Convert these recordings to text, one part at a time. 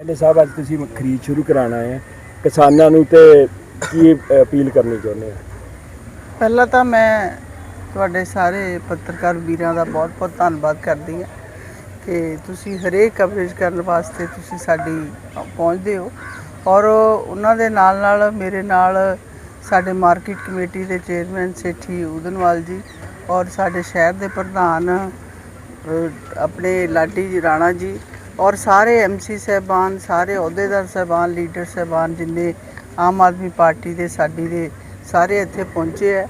ਕਹਿੰਦੇ ਸਾਹਿਬ, ਅੱਜ ਤੁਸੀਂ ਖਰੀਦ ਸ਼ੁਰੂ ਕਰਾਉਣਾ ਹੈ। ਕਿਸਾਨਾਂ ਨੂੰ ਤੇ ਕੀ ਅਪੀਲ ਕਰਨੀ ਚਾਹੁੰਦੇ ਆ ਪਹਿਲਾਂ ਤਾਂ ਮੈਂ ਤੁਹਾਡੇ ਸਾਰੇ ਪੱਤਰਕਾਰ ਵੀਰਾਂ ਦਾ ਬਹੁਤ-ਬਹੁਤ ਧੰਨਵਾਦ ਕਰਦੀ ਹਾਂ ਕਿ ਤੁਸੀਂ ਹਰੇਕ ਕਵਰੇਜ ਕਰਨ ਵਾਸਤੇ ਤੁਸੀਂ ਸਾਡੀ ਪਹੁੰਚਦੇ ਹੋ। ਔਰ ਉਹਨਾਂ ਦੇ ਨਾਲ ਨਾਲ ਮੇਰੇ ਨਾਲ ਸਾਡੇ ਮਾਰਕੀਟ ਕਮੇਟੀ ਦੇ ਚੇਅਰਮੈਨ ਸੇਠੀ ਉਦਨਵਾਲ ਜੀ ਔਰ ਸਾਡੇ ਸ਼ਹਿਰ ਦੇ ਪ੍ਰਧਾਨ ਆਪਣੇ ਲਾਡੀ ਜੀ ਰਾਣਾ ਜੀ ਔਰ ਸਾਰੇ ਐਮਸੀ ਸਹਿਬਾਨ, ਸਾਰੇ ਅਹੁਦੇਦਾਰ ਸਹਿਬਾਨ, ਲੀਡਰ ਸਹਿਬਾਨ ਜਿੰਨੇ ਆਮ ਆਦਮੀ ਪਾਰਟੀ ਦੇ, ਸਾਡੀ ਦੇ ਸਾਰੇ ਇੱਥੇ ਪਹੁੰਚੇ ਹੈ।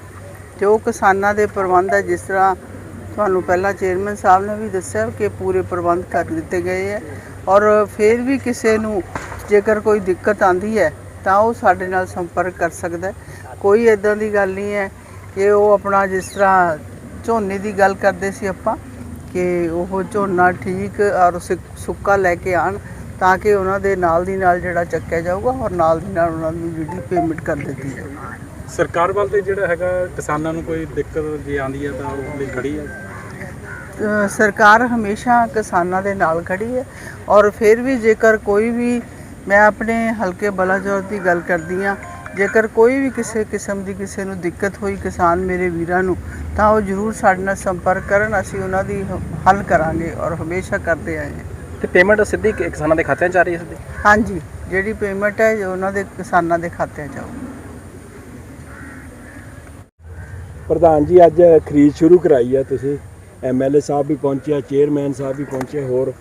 ਤੇ ਉਹ ਕਿਸਾਨਾਂ ਦੇ ਪ੍ਰਬੰਧ ਹੈ, ਜਿਸ ਤਰ੍ਹਾਂ ਤੁਹਾਨੂੰ ਪਹਿਲਾਂ ਚੇਅਰਮੈਨ ਸਾਹਿਬ ਨੇ ਵੀ ਦੱਸਿਆ ਕਿ ਪੂਰੇ ਪ੍ਰਬੰਧ ਕਰ ਦਿੱਤੇ ਗਏ ਹੈ। ਔਰ ਫਿਰ ਵੀ ਕਿਸੇ ਨੂੰ ਜੇਕਰ ਕੋਈ ਦਿੱਕਤ ਆਂਦੀ ਹੈ, ਤਾਂ ਉਹ ਸਾਡੇ ਨਾਲ ਸੰਪਰਕ ਕਰ ਸਕਦਾ ਕੋਈ ਇਦਾਂ ਦੀ ਗੱਲ ਨਹੀਂ ਹੈ ਕਿ ਉਹ ਆਪਣਾ ਜਿਸ ਤਰ੍ਹਾਂ ਝੋਨੇ ਦੀ ਗੱਲ ਕਰਦੇ ਸੀ ਆਪਾਂ ਕਿ ਉਹ ਝੋਨਾ ਠੀਕ ਔਰ ਸੁੱਕਾ ਲੈ ਕੇ ਆਣ ਤਾਂ ਕਿ ਉਹਨਾਂ ਦੇ ਨਾਲ ਦੀ ਨਾਲ ਜਿਹੜਾ ਚੱਕਿਆ ਜਾਊਗਾ ਔਰ ਨਾਲ ਦੀ ਨਾਲ ਉਹਨਾਂ ਨੂੰ ਜਿਹੜੀ ਪੇਮੈਂਟ ਕਰ ਦਿੱਤੀ ਜਾਊਗੀ। ਸਰਕਾਰ ਵੱਲ ਤੇ ਜਿਹੜਾ ਹੈਗਾ ਕਿਸਾਨਾਂ ਨੂੰ ਕੋਈ ਦਿੱਕਤ ਜੇ ਆਂਦੀ ਹੈ ਤਾਂ ਉਹ ਲਈ ਖੜੀ ਹੈ? ਸਰਕਾਰ ਹਮੇਸ਼ਾ ਕਿਸਾਨਾਂ ਦੇ ਨਾਲ ਖੜੀ ਹੈ ਔਰ ਫਿਰ ਵੀ ਜੇਕਰ ਕੋਈ ਵੀ ਮੈਂ ਆਪਣੇ ਹਲਕੇ ਬਲਾਚੌਰ ਦੀ ਗੱਲ ਕਰਦੀ ਆ ਜੇਕਰ ਕੋਈ ਵੀ ਕਿਸੇ ਕਿਸਮ ਦੀ ਕਿਸੇ ਨੂੰ ਦਿੱਕਤ ਹੋਈ ਕਿਸਾਨ ਮੇਰੇ ਵੀਰਾਂ ਨੂੰ ਤਾਂ ਉਹ ਜ਼ਰੂਰ ਸਾਡੇ ਨਾਲ ਸੰਪਰਕ ਕਰਨ ਅਸੀਂ ਉਹਨਾਂ ਦੀ ਹ- ਹੱਲ ਕਰਾਂਗੇ ਔਰ ਹਮੇਸ਼ਾ ਕਰਦੇ ਆਏ ਹਾਂ। ਤੇ ਪੇਮੈਂਟ ਸਿੱਧੀ ਕਿ- ਕਿਸਾਨਾਂ ਦੇ ਖਾਤਿਆਂ 'ਚ ਆ ਰਹੀ ਹੈ ਸਿੱਧੀ? ਹਾਂਜੀ ਜਿਹੜੀ ਪੇਮੈਂਟ ਹੈ ਉਹ ਉਹਨਾਂ ਦੇ ਕਿਸਾਨਾਂ ਦੇ ਖਾਤਿਆਂ 'ਚ ਆਊਗੀ ਪ੍ਰਧਾਨ ਜੀ ਅੱਜ ਖਰੀਦ ਸ਼ੁਰੂ ਕਰਾਈ ਹੈ ਤੁਸੀਂ। ਐਮਐਲਏ ਸਾਹਿਬ ਵੀ ਪਹੁੰਚੇ ਆ ਚੇਅਰਮੈਨ ਸਾਹਿਬ ਵੀ ਪਹੁੰਚੇ ਹੋਰ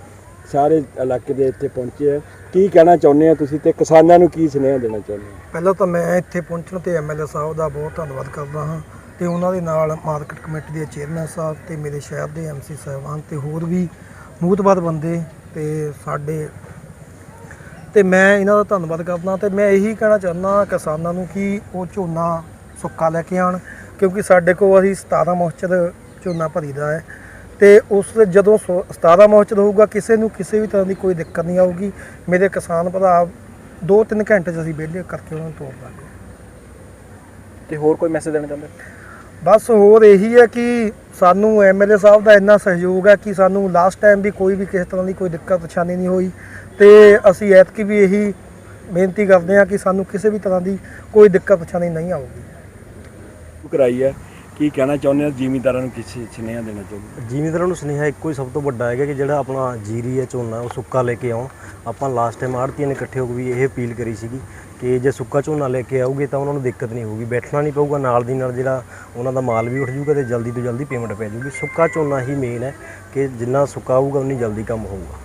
ਸਾਰੇ ਇਲਾਕੇ ਦੇ ਇੱਥੇ ਪਹੁੰਚੇ ਆ। ਕੀ ਕਹਿਣਾ ਚਾਹੁੰਦੇ ਆ ਤੁਸੀਂ ਤੇ ਕਿਸਾਨਾਂ ਨੂੰ ਕੀ ਸੁਨੇਹਾ ਦੇਣਾ ਚਾਹੁੰਦੇ ਆ ਪਹਿਲਾਂ ਤਾਂ ਮੈਂ ਇੱਥੇ ਪਹੁੰਚਣ ਤੇ ਐਮਐਲਏ ਸਾਹਿਬ ਦਾ ਬਹੁਤ ਧੰਨਵਾਦ ਕਰਦਾ ਹਾਂ ਤੇ ਉਹਨਾਂ ਦੇ ਨਾਲ ਮਾਰਕੀਟ ਕਮੇਟੀ ਦੇ ਚੇਅਰਮੈਨ ਸਾਹਿਬ ਤੇ ਮੇਰੇ ਸ਼ਹਿਰ ਦੇ ਐਮਸੀ ਸਾਹਿਬਾਨ ਤੇ ਹੋਰ ਵੀ ਮੂਤਬਾਦ ਬੰਦੇ ਤੇ ਸਾਡੇ ਤੇ ਮੈਂ ਇਹਨਾਂ ਦਾ ਧੰਨਵਾਦ ਕਰਦਾ ਤੇ ਮੈਂ ਇਹੀ ਕਹਿਣਾ ਚਾਹੁੰਦਾ ਕਿਸਾਨਾਂ ਨੂੰ ਕਿ ਉਹ ਝੋਨਾ ਸੁੱਕਾ ਲੈ ਕੇ ਆਣ ਕਿਉਂਕਿ ਸਾਡੇ ਕੋਲ ਅਸੀਂ 17 ਮੋਸਚਰ ਝੋਨਾ ਭਰੀਦਾ ਹੈ। ਤੇ ਉਸ ਜਦੋਂ ਸੋ- 17 ਮੋਸਚਰ ਹੋਊਗਾ ਕਿਸੇ ਨੂੰ ਕਿਸੇ ਵੀ ਤਰ੍ਹਾਂ ਦੀ ਕੋਈ ਦਿੱਕਤ ਨਹੀਂ ਆਊਗੀ। ਮੇਰੇ ਕਿਸਾਨ ਭਰਾ 2-3 ਘੰਟੇ 'ਚ ਅਸੀਂ ਵਿਹਲੇ ਕਰਕੇ ਉਹਨਾਂ ਨੂੰ ਤੋੜ ਦਾਂਗੇ ਤੇ ਹੋਰ ਕੋਈ ਮੈਸੇਜ ਦੇਣਾ ਚਾਹੁੰਦੇ? ਬਸ ਹੋਰ ਇਹੀ ਹੈ ਕਿ ਸਾਨੂੰ ਐਮਐਲਏ ਸਾਹਿਬ ਦਾ ਇੰਨਾ ਸਹਿਯੋਗ ਹੈ ਕਿ ਸਾਨੂੰ ਲਾਸਟ ਟਾਈਮ ਵੀ ਕੋਈ ਵੀ ਕਿਸੇ ਤਰ੍ਹਾਂ ਦੀ ਕੋਈ ਦਿੱਕਤ ਪਰੇਸ਼ਾਨੀ ਨਹੀਂ ਹੋਈ। ਤੇ ਅਸੀਂ ਐਤਕੀ ਵੀ ਇਹੀ ਬੇਨਤੀ ਕਰਦੇ ਹਾਂ ਕਿ ਸਾਨੂੰ ਕਿਸੇ ਵੀ ਤਰ੍ਹਾਂ ਦੀ ਕੋਈ ਦਿੱਕਤ ਪਰੇਸ਼ਾਨੀ ਨਹੀਂ ਆਊਗੀ। ਕਰਾਈ ਹੈ। ਕੀ ਕਹਿਣਾ ਚਾਹੁੰਦੇ ਆ ਜ਼ਿਮੀਂਦਾਰਾਂ ਨੂੰ ਕਿਸੇ ਸੁਨੇਹਾ ਦੇਣਾ ਚਾਹੁੰਦੇ ਆ? ਜ਼ਿਮੀਂਦਾਰਾਂ ਨੂੰ ਸੁਨੇਹਾ ਇੱਕੋ ਹੀ ਸਭ ਤੋਂ ਵੱਡਾ ਹੈਗਾ ਕਿ ਜਿਹੜਾ ਆਪਣਾ ਜੀਰੀ ਹੈ ਝੋਨਾ ਉਹ ਸੁੱਕਾ ਲੈ ਕੇ ਆਉਣ। ਆਪਾਂ ਲਾਸਟ ਟਾਈਮ ਆੜਤੀਆਂ ਨੇ ਇਕੱਠੇ ਹੋ ਕੇ ਵੀ ਇਹ ਅਪੀਲ ਕਰੀ ਸੀਗੀ ਕਿ ਜੇ ਸੁੱਕਾ ਝੋਨਾ ਲੈ ਕੇ ਆਉਗੇ ਤਾਂ ਉਹਨਾਂ ਨੂੰ ਦਿੱਕਤ ਨਹੀਂ ਹੋਊਗੀ ਬੈਠਣਾ ਨਹੀਂ ਪਊਗਾ ਨਾਲ ਦੀ ਨਾਲ ਜਿਹੜਾ ਉਹਨਾਂ ਦਾ ਮਾਲ ਵੀ ਉੱਠ ਜਾਊਗਾ ਤੇ ਜਲਦੀ ਤੋਂ ਜਲਦੀ ਪੇਮੈਂਟ ਪੈ ਜਾਊਗੀ। ਸੁੱਕਾ ਝੋਨਾ ਹੀ ਮੇਨ ਹੈ ਕਿ ਜਿੰਨਾ ਸੁੱਕਾ ਆਊਗਾ ਉਨੀ ਜਲਦੀ ਕੰਮ ਹੋਊਗਾ।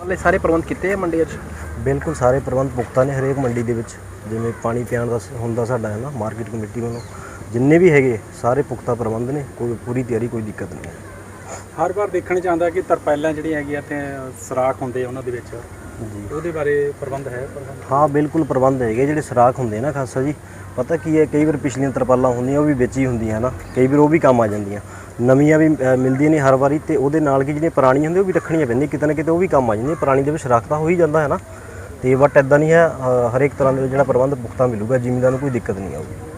ਮਤਲਬ ਸਾਰੇ ਪ੍ਰਬੰਧ ਕੀਤੇ ਆ ਮੰਡੀ 'ਚ? ਬਿਲਕੁਲ ਸਾਰੇ ਪ੍ਰਬੰਧ ਪੁਖਤਾ ਨੇ ਹਰੇਕ ਮੰਡੀ ਦੇ ਵਿੱਚ ਜਿਵੇਂ ਪਾਣੀ ਪਿਆਉਣ ਦਾ ਹੁੰਦਾ ਸਾਡਾ ਹੈ ਨਾ ਮਾਰਕੀਟ ਕਮੇਟੀ ਵੱਲੋਂ। ਜਿੰਨੇ ਵੀ ਹੈਗੇ ਸਾਰੇ ਪੁਖਤਾ ਪ੍ਰਬੰਧ ਨੇ ਕੋਈ ਪੂਰੀ ਤਿਆਰੀ ਕੋਈ ਦਿੱਕਤ ਨਹੀਂ ਹੈ। ਹਰ ਵਾਰ ਦੇਖਣ ਚ ਆਉਂਦਾ ਕਿ ਤਰਪਾਲਾਂ ਜਿਹੜੀਆਂ ਹੈਗੀਆਂ ਤੇ ਸਰਾਖ ਹੁੰਦੇ ਆ ਉਹਨਾਂ ਦੇ ਵਿੱਚ। ਜੀ। ਉਹਦੇ ਬਾਰੇ ਪ੍ਰਬੰਧ ਹੈ ਪ੍ਰਬੰਧ? ਹਾਂ ਬਿਲਕੁਲ ਪ੍ਰਬੰਧ ਹੈਗੇ ਜਿਹੜੇ ਸਰਾਖ ਹੁੰਦੇ ਨਾ ਖਾਸਾ ਜੀ। ਪਤਾ ਕੀ ਹੈ ਕਈ ਵਾਰ ਪਿਛਲੀਆਂ ਤਰਪਾਲਾਂ ਹੁੰਦੀਆਂ ਉਹ ਵੀ ਵਿੱਚ ਹੀ ਹੁੰਦੀਆਂ ਨਾ ਕਈ ਵਾਰ ਉਹ ਵੀ ਕੰਮ ਆ ਜਾਂਦੀਆਂ। ਨਵੀਆਂ ਵੀ ਅ, ਮਿਲਦੀਆਂ ਨੇ ਹਰ ਵਾਰੀ ਤੇ ਉਹਦੇ ਨਾਲ ਕੀ ਜਿਹੜੀਆਂ ਪੁਰਾਣੀਆਂ ਹੁੰਦੀਆਂ ਉਹ ਵੀ ਰੱਖਣੀਆਂ ਪੈਂਦੀਆਂ। ਕਿਤੇ ਨਾ ਕਿਤੇ ਉਹ ਵੀ ਕੰਮ ਆ ਜਾਂਦੀਆਂ। ਪੁਰਾਣੀ ਦੇ ਵਿੱਚ ਸਰਾਖ ਤਾਂ ਹੋ ਹੀ ਜਾਂਦਾ ਹੈ ਨਾ। ਤੇ ਬਟ ਇਦਾਂ ਨਹੀਂ ਹੈ ਅ, ਹਰੇਕ ਤਰ੍ਹਾਂ ਦਾ ਜਿਹੜਾ ਪ੍ਰਬੰਧ ਪੁਖਤਾ ਮਿਲੂਗਾ ਜ਼ਿਮੀਂਦਾਰ ਨੂੰ ਕੋਈ ਦਿੱਕਤ ਨਹੀਂ ਆਊਗੀ।